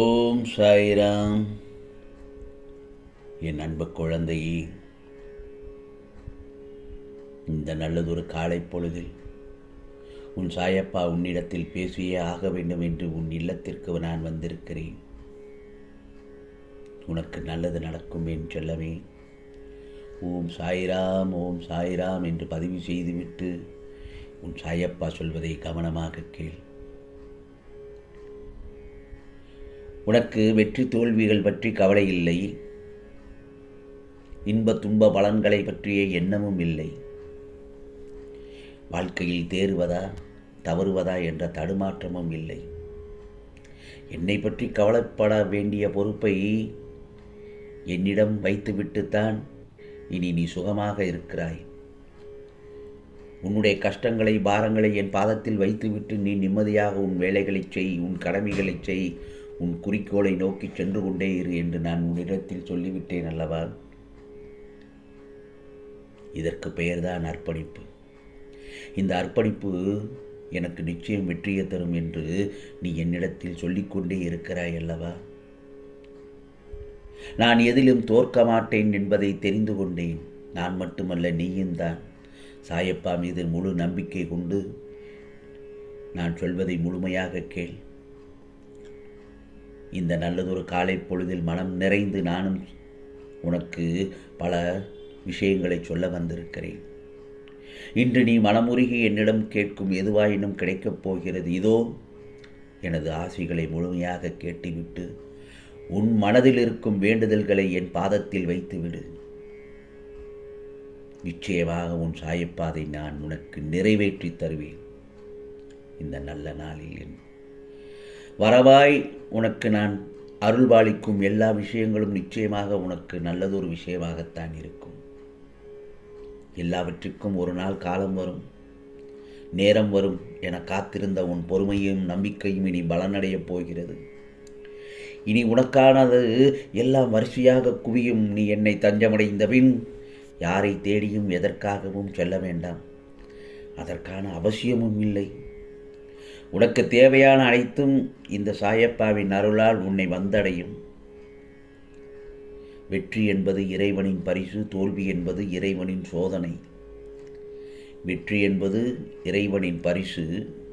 ஓம் சாய்ராம். என் அன்பு குழந்தையே இந்த நல்லதொரு காலை பொழுதில் உன் சாயப்பா உன்னிடத்தில் பேசியே ஆக வேண்டும் என்று உன் இல்லத்திற்கு நான் வந்திருக்கிறேன். உனக்கு நல்லது நடக்கும் என் செல்லவே ஓம் சாய்ராம் ஓம் சாய்ராம் என்று பதிவு செய்துவிட்டு உன் சாயப்பா சொல்வதை கவனமாக கேள். உனக்கு வெற்றி தோல்விகள் பற்றி கவலை இல்லை. இன்ப துன்ப பலன்களை பற்றிய எண்ணமும் இல்லை. வாழ்க்கையில் தேறுவதா தவறுவதா என்ற தடுமாற்றமும் இல்லை. என்னை பற்றி கவலைப்பட வேண்டிய பொறுப்பை என்னிடம் வைத்துவிட்டுத்தான் இனி நீ சுகமாக இருக்கிறாய். உன்னுடைய கஷ்டங்களை பாரங்களை என் பாதத்தில் வைத்துவிட்டு நீ நிம்மதியாக உன் வேலைகளைச் செய் உன் கடமைகளைச் செய் உன் குறிக்கோளை நோக்கி சென்று கொண்டே இரு என்று நான் உன்னிடத்தில் சொல்லிவிட்டேன் அல்லவா? இதற்கு பெயர்தான் அர்ப்பணிப்பு. இந்த அர்ப்பணிப்பு எனக்கு நிச்சயம் வெற்றியை தரும் என்று நீ என்னிடத்தில் சொல்லிக்கொண்டே இருக்கிறாய் அல்லவா? நான் எதிலும் தோற்க மாட்டேன் என்பதை தெரிந்து கொண்டேன். நான் மட்டுமல்ல நீயும் தான். சாயப்பா மீது முழு நம்பிக்கை கொண்டு நான் சொல்வதை முழுமையாக கேள். இந்த நல்லதொரு காலை பொழுதில் மனம் நிறைந்து நானும் உனக்கு பல விஷயங்களை சொல்ல வந்திருக்கிறேன். இன்று நீ மனமுருகி என்னிடம் கேட்கும் எதுவாயினும் கிடைக்கப் போகிறது? இதோ எனது ஆசைகளை முழுமையாக கேட்டுவிட்டு உன் மனதில் இருக்கும் வேண்டுதல்களை என் பாதத்தில் வைத்துவிடு. நிச்சயமாக உன் சாயப்பாதை நான் உனக்கு நிறைவேற்றி தருவேன். இந்த நல்ல நாளில் என் வரவாய் உனக்கு நான் அருள்பாலிக்கும் எல்லா விஷயங்களும் நிச்சயமாக உனக்கு நல்லதொரு விஷயமாகத்தான் இருக்கும். எல்லாவற்றுக்கும் ஒரு நாள் காலம் வரும் நேரம் வரும் என காத்திருந்த உன் பொறுமையும் நம்பிக்கையும் இனி பலனடையப் போகிறது. இனி உனக்கானது எல்லாம் வரிசையாக குவியும். நீ என்னை தஞ்சமடைந்த பின் யாரை தேடியும் எதற்காகவும் செல்ல வேண்டாம். அதற்கான அவசியமும் இல்லை. உனக்கு தேவையான அனைத்தும் இந்த சாயப்பாவின் அருளால் உன்னை வந்தடையும். வெற்றி என்பது இறைவனின் பரிசு தோல்வி என்பது இறைவனின் சோதனை. வெற்றி என்பது இறைவனின் பரிசு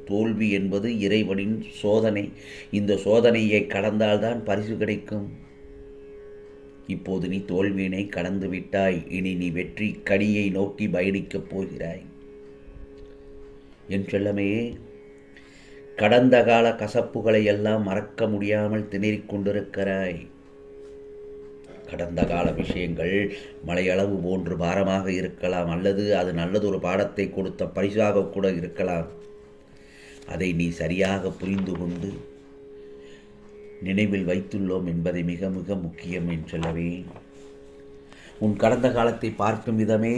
தோல்வி என்பது இறைவனின் சோதனை. இந்த சோதனையை கடந்தால்தான் பரிசு கிடைக்கும். இப்போது நீ தோல்வியினை கடந்து விட்டாய். இனி நீ வெற்றி கனியை நோக்கி பயணிக்கப் போகிறாய். என் செல்லமையே கடந்த கால கசப்புகளை எல்லாம் மறக்க முடியாமல் திணறிக் கொண்டிருக்கிறாய். கடந்த கால விஷயங்கள் மலையளவு போன்று பாரமாக இருக்கலாம் அல்லது அது நல்லதொரு பாடத்தை கொடுத்த பரிசாக கூட இருக்கலாம். அதை நீ சரியாக புரிந்து கொண்டு நினைவில் வைத்துள்ளோம் என்பதை மிக மிக முக்கியம் என்று சொல்லவே உன் கடந்த காலத்தை பார்க்கும் விதமே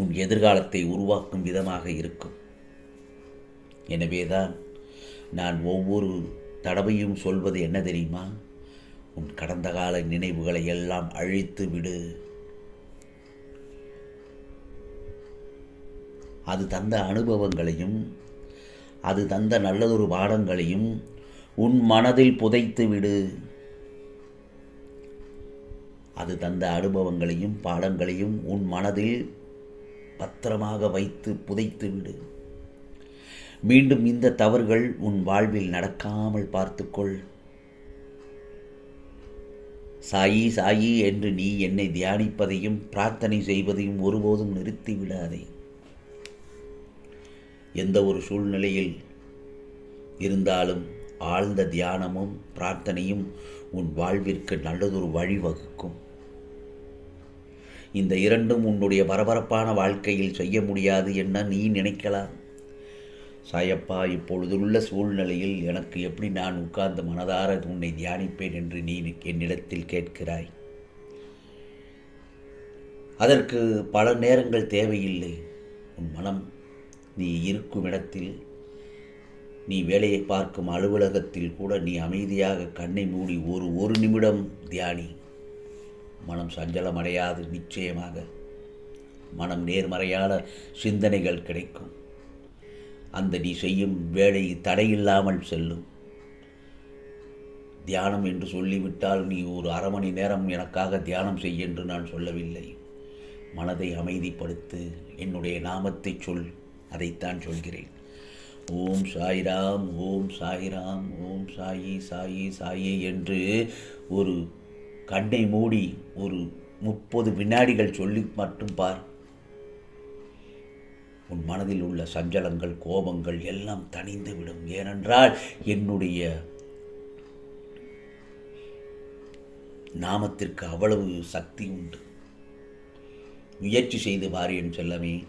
உன் எதிர்காலத்தை உருவாக்கும் விதமாக இருக்கும். எனவேதான் நான் ஒவ்வொரு தடவையும் சொல்வது என்ன தெரியுமா? உன் கடந்த கால நினைவுகளை எல்லாம் அழித்து விடு. அது தந்த அனுபவங்களையும் அது தந்த நல்லதொரு பாடங்களையும் உன் மனதில் புதைத்து விடு. அது தந்த அனுபவங்களையும் பாடங்களையும் உன் மனதில் பத்திரமாக வைத்து புதைத்து விடு. மீண்டும் இந்த தவறுகள் உன் வாழ்வில் நடக்காமல் பார்த்துக்கொள். சாயி சாயி என்று நீ என்னை தியானிப்பதையும் பிரார்த்தனை செய்வதையும் ஒருபோதும் நிறுத்தி விடாதே எந்த ஒரு சூழ்நிலையில் இருந்தாலும் ஆழ்ந்த தியானமும் பிரார்த்தனையும் உன் வாழ்விற்கு நல்லதொரு வழிவகுக்கும் இந்த இரண்டும் உன்னுடைய பரபரப்பான வாழ்க்கையில் செய்ய முடியாது என்ன நீ நினைக்கலாம். சாயப்பா இப்பொழுதுள்ள சூழ்நிலையில் எனக்கு எப்படி நான் உட்கார்ந்து மனதார உன்னை தியானிப்பேன் என்று நீ என்னிடத்தில் கேட்கிறாய்? அதற்கு பல நேரங்கள் தேவையில்லை. உன் மனம் நீ இருக்கும் இடத்தில் நீ வேலையை பார்க்கும் அலுவலகத்தில் கூட நீ அமைதியாக கண்ணை மூடி ஒரு ஒரு நிமிடம் தியானி. மனம் சஞ்சலமடையாது நிச்சயமாக. மனம் நேர்மறையான சிந்தனைகள் கிடைக்கும். அந்த நீ செய்யும் வேலை தடையில்லாமல் செல்லும். தியானம் என்று சொல்லிவிட்டால் நீ ஒரு அரை மணி நேரம் எனக்காக தியானம் செய் என்று நான் சொல்லவில்லை. மனதை அமைதிப்படுத்து என்னுடைய நாமத்தை சொல் அதைத்தான் சொல்கிறேன். ஓம் சாய்ராம் ஓம் சாய்ராம் ஓம் சாயி சாயி சாயி என்று ஒரு கண்ணை மூடி ஒரு முப்பது வினாடிகள் சொல்லி மட்டும் பார். உன் மனதில் உள்ள சஞ்சலங்கள் கோபங்கள் எல்லாம் தணிந்து விடும். ஏனென்றால் என்னுடைய நாமத்திற்கு அவ்வளவு சக்தி உண்டு. முயற்சி செய்து பாரு என் செல்லமே.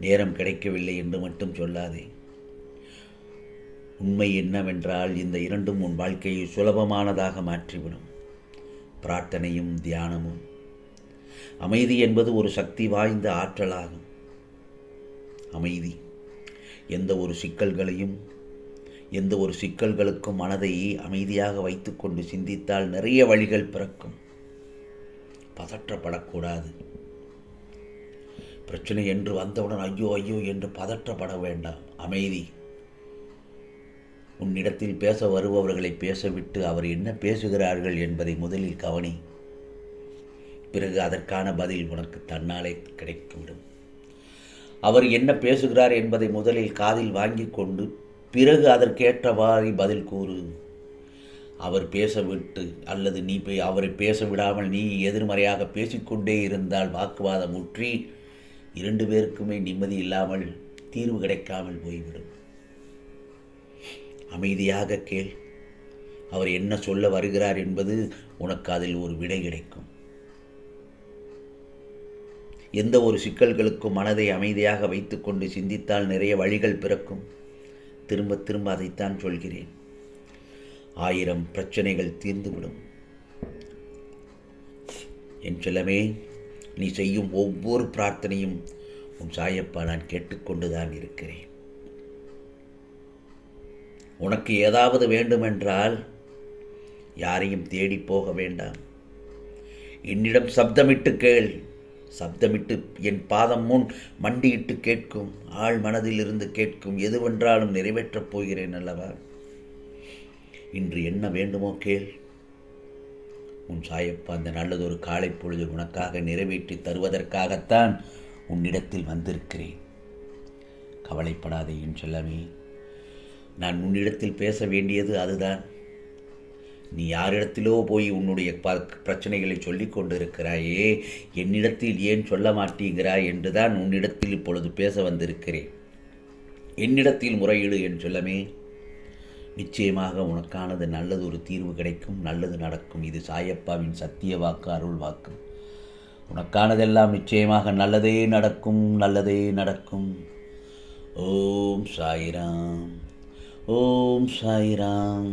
நேரம் கிடைக்கவில்லை என்று மட்டும் சொல்லாதே. உண்மை என்னவென்றால் இந்த இரண்டும் உன் வாழ்க்கையை சுலபமானதாக மாற்றிவிடும். பிரார்த்தனையும் தியானமும். அமைதி என்பது ஒரு சக்தி வாய்ந்த ஆற்றலாகும். அமைதி. எந்த ஒரு சிக்கல்களையும் எந்த ஒரு சிக்கல்களுக்கும் மனதை அமைதியாக வைத்துக்கொண்டு சிந்தித்தால் நிறைய வழிகள் பிறக்கும். பதற்றப்படக்கூடாது. பிரச்சனை என்று வந்தவுடன் ஐயோ ஐயோ என்று பதற்றப்பட வேண்டாம். அமைதி. உன்னிடத்தில் பேச வருபவர்களை பேசவிட்டு அவர் என்ன பேசுகிறார்கள் என்பதை முதலில் கவனி. பிறகு அதற்கான பதில் உனக்கு தன்னாலே கிடைத்துவிடும். அவர் என்ன பேசுகிறார் என்பதை முதலில் காதில் வாங்கி கொண்டு பிறகு அதற்கேற்றவாறு பதில் கூறு. அவர் பேசவிட்டு அல்லது நீ போய் அவரை பேச விடாமல் நீ எதிர்மறையாக பேசிக்கொண்டே இருந்தால் வாக்குவாதம் முற்றி இரண்டு பேருக்குமே நிம்மதி இல்லாமல் தீர்வு கிடைக்காமல் போய்விடும். அமைதியாக கேள். அவர் என்ன சொல்ல வருகிறார் என்பது உனக்கு அதில் ஒரு விடை கிடைக்கும். எந்த ஒரு சிக்கல்களுக்கும் மனதை அமைதியாக வைத்துக்கொண்டு சிந்தித்தால் நிறைய வழிகள் பிறக்கும். திரும்ப திரும்ப அதைத்தான் சொல்கிறேன். ஆயிரம் பிரச்சனைகள் தீர்ந்துவிடும். என் செல்லமே நீ செய்யும் ஒவ்வொரு பிரார்த்தனையும் உன் சாயப்பா நான் கேட்டுக்கொண்டுதான் இருக்கிறேன். உனக்கு ஏதாவது வேண்டுமென்றால் யாரையும் தேடி போக வேண்டாம். என்னிடம் சப்தமிட்டு கேள். சப்தமிட்டு என் பாதம் முன் மண்டியிட்டு கேட்கும் ஆள் மனதில் இருந்து கேட்கும் எதுவென்றாலும் நிறைவேற்றப் போகிறேன் அல்லவா? இன்று என்ன வேண்டுமோ கேள். உன் சாயப்பா அந்த நல்லதொரு காலை பொழுது உனக்காக நிறைவேற்றி தருவதற்காகத்தான் உன்னிடத்தில் வந்திருக்கிறேன். கவலைப்படாதே என் செல்லமே நான் உன்னிடத்தில் பேச வேண்டியது அதுதான். நீ யாரிடத்திலோ போய் உன்னுடைய ப பிரச்சனைகளை சொல்லி கொண்டிருக்கிறாயே என்னிடத்தில் ஏன் சொல்ல மாட்டீங்கிறாய் என்றுதான் உன்னிடத்தில் இப்பொழுது பேச வந்திருக்கிறேன். என்னிடத்தில் முறையீடு என் சொல்லமே. நிச்சயமாக உனக்கானது நல்லது ஒரு தீர்வு கிடைக்கும் நல்லது நடக்கும். இது சாயப்பாவின் சத்திய வாக்கு அருள் வாக்கு. உனக்கானதெல்லாம் நிச்சயமாக நல்லதே நடக்கும் நல்லதே நடக்கும். ஓம் சாய்ராம். ஓம் சாய்ராம்.